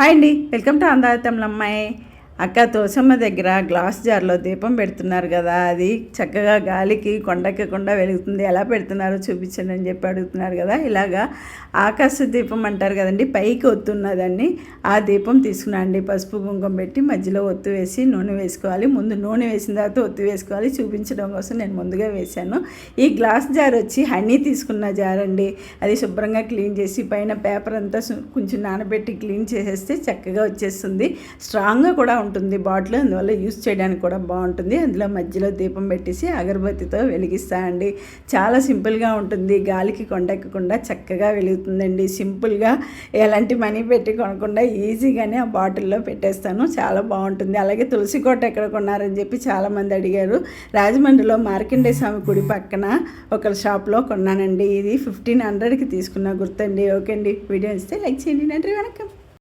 Hi అండి. Welcome to అందాతమ్లమ్మాయి అక్క తోసమ్మ దగ్గర గ్లాస్ జార్లో దీపం పెడుతున్నారు కదా అది చక్కగా గాలికి కొండెక్కకుండా వెలుగుతుంది. ఎలా పెడుతున్నారో చూపించండి అని చెప్పి అడుగుతున్నారు కదా. ఇలాగా ఆకాశ దీపం అంటారు కదండి పైకి ఒత్తున్నదండి ఆ దీపం తీసుకున్నాండి పసుపు కుంకుమ పెట్టి మధ్యలో ఒత్తు వేసి నూనె వేసుకోవాలి. ముందు నూనె వేసిన తర్వాత ఒత్తు వేసుకోవాలి. చూపించడం కోసం నేను ముందుగా వేశాను. ఈ గ్లాస్ జార్ వచ్చి హనీ తీసుకున్న జార్ అండి. అది శుభ్రంగా క్లీన్ చేసి పైన పేపర్ అంతా కొంచెం నానబెట్టి క్లీన్ చేసేస్తే చక్కగా వచ్చేస్తుంది. స్ట్రాంగ్గా కూడా ఉంటుంది బాటిల్ అందువల్ల యూస్ చేయడానికి కూడా బాగుంటుంది అందులో మధ్యలో దీపం పెట్టేసి అగరబత్తితో వెలిగిస్తాయండి చాలా సింపుల్గా ఉంటుంది గాలికి కొండెక్కకుండా చక్కగా వెలుగుతుందండి సింపుల్గా ఎలాంటి మనీ పెట్టి కొనకుండా ఈజీగానే ఆ బాటిల్లో పెట్టేస్తాను చాలా బాగుంటుంది అలాగే తులసి కోట ఎక్కడ కొన్నారని చెప్పి చాలామంది అడిగారు రాజమండ్రిలో మార్కండే స్వామి గుడి పక్కన ఒక షాప్లో కొన్నానండి ఇది ఫిఫ్టీన్ హండ్రెడ్కి తీసుకున్న గుర్తండి ఓకే అండి వీడియో ఇస్తే లైక్ చేయండి నండి వణకం